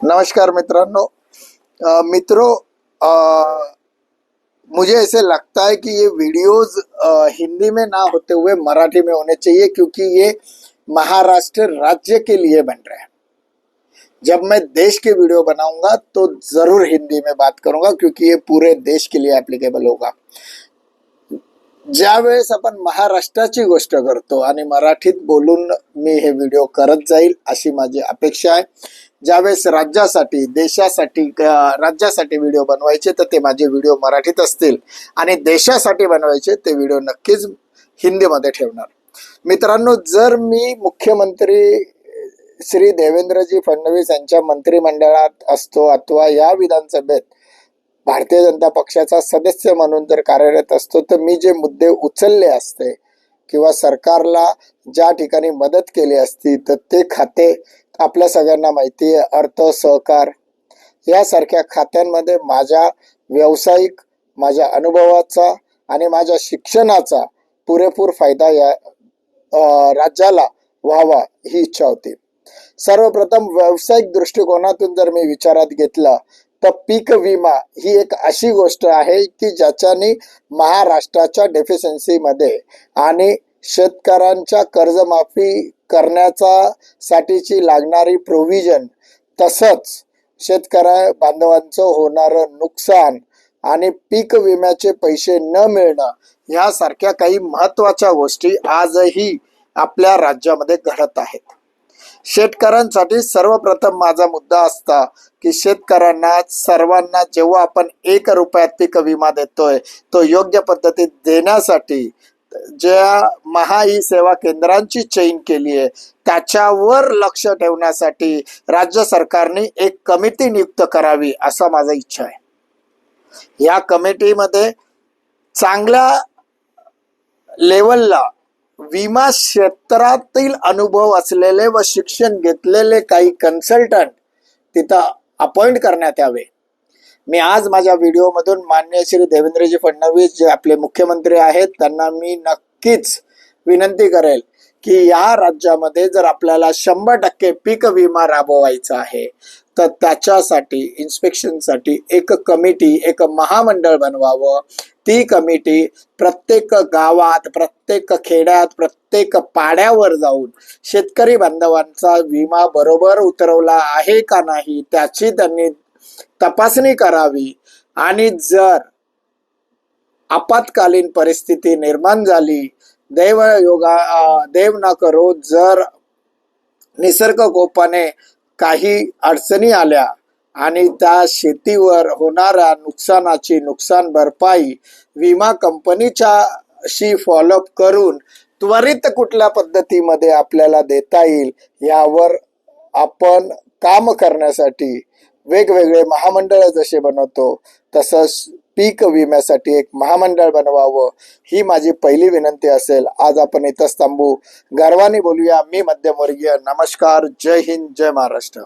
नमस्कार मित्रांनो। अ, मित्रों मुझे ऐसे लगता है कि ये वीडियोस हिंदी में ना होते हुए मराठी में होने चाहिए क्योंकि ये महाराष्ट्र राज्य के लिए बन रहे हैं। जब मैं देश के वीडियो बनाऊँगा तो ज़रूर हिंदी में बात करूँगा क्योंकि ये पूरे देश के लिए एप्लीकेबल होगा। ज्यावेळेस आपण महाराष्ट्राची गोष्ट करतो आणि मराठीत बोलून मी हे व्हिडिओ करत जाईल अशी माझी अपेक्षा आहे. ज्यावेळेस राज्यासाठी देशासाठी राज्यासाठी व्हिडिओ बनवायचे तर ते माझे व्हिडिओ मराठीत असतील. आणि देशासाठी बनवायचे ते व्हिडिओ नक्कीच हिंदीमध्ये ठेवणार. मित्रांनो जर मी मुख्यमंत्री श्री देवेंद्रजी फडणवीस यांच्या मंत्रिमंडळात असतो अथवा या विधानसभेत भारतीय जनता पक्षाचा सदस्य म्हणून जर कार्यरत असतो तर मी जे मुद्दे उचलले असते किंवा सरकारला ज्या ठिकाणी मदत केली असती तर ते खाते आपल्या सगळ्यांना माहिती आहे. अर्थ सहकार यासारख्या खात्यांमध्ये माझ्या व्यावसायिक माझ्या अनुभवाचा आणि माझ्या शिक्षणाचा पुरेपूर फायदा या राज्याला व्हावा ही इच्छा होती. सर्वप्रथम व्यावसायिक दृष्टिकोनातून जर मी विचारात घेतला तर पीक विमा ही एक अशी गोष्ट आहे की ज्याच्याने महाराष्ट्राच्या डेफिशियन्सीमध्ये आणि शेतकऱ्यांच्या कर्जमाफी करण्याचा साठीची लागणारी प्रोव्हिजन तसंच शेतकऱ्या बांधवांचं होणारं नुकसान आणि पीक विम्याचे पैसे न मिळणं ह्यासारख्या काही महत्त्वाच्या गोष्टी आजही आपल्या राज्यामध्ये घडत आहेत. शेतकऱ्यांसाठी सर्वप्रथम माझा मुद्दा असता की शेतकऱ्यांना सर्वांना जेव्हा आपण एक रुपयात पीक विमा देतोय तो योग्य पद्धतीत देण्यासाठी ज्या महा ई सेवा केंद्रांची चेन केली आहे त्याच्यावर लक्ष ठेवण्यासाठी राज्य सरकारने एक कमिटी नियुक्त करावी असा माझा इच्छा आहे. या कमिटीमध्ये चांगल्या लेवलला विमा क्षेत्रातील अनुभव असलेले व शिक्षण घेतलेले काही कन्सल्टंट तिथं अपॉइंट करण्यात यावे. मी आज माझ्या व्हिडिओमधून मान्य श्री देवेंद्रजी फडणवीस जे आपले मुख्यमंत्री आहेत त्यांना मी नक्कीच विनंती करेल. की या राज्यामध्ये जर आपल्याला शंभर टक्के पीक विमा राबवायचा आहे तर त्याच्यासाठी इन्स्पेक्शनसाठी एक कमिटी एक महामंडळ बनवावं. ती कमिटी प्रत्येक गावात प्रत्येक खेड्यात प्रत्येक पाड्यावर जाऊन शेतकरी बांधवांचा विमा बरोबर उतरवला आहे का नाही त्याची त्यांनी तपासणी करावी. आणि जर आपत्कालीन परिस्थिती निर्माण झाली देव योगा देव ना करो जर निसर्ग कोपाने काही अडचणी आल्या आणि त्या शेतीवर होणाऱ्या नुकसानाची नुकसान भरपाई विमा कंपनीच्या शी फॉलोअप करून त्वरित कुठल्या पद्धतीमध्ये आपल्याला देता येईल यावर आपण काम करण्यासाठी वेगवेगळे महामंडळ जसे बनवतो तसंच पीक विम्यासाठी एक महामंडळ बनवावं ही माझी पहिली विनंती असेल. आज आपण इथंच थांबू. गर्वाने बोलूया मी मध्यमवर्गीय. नमस्कार. जय हिंद. जय महाराष्ट्र.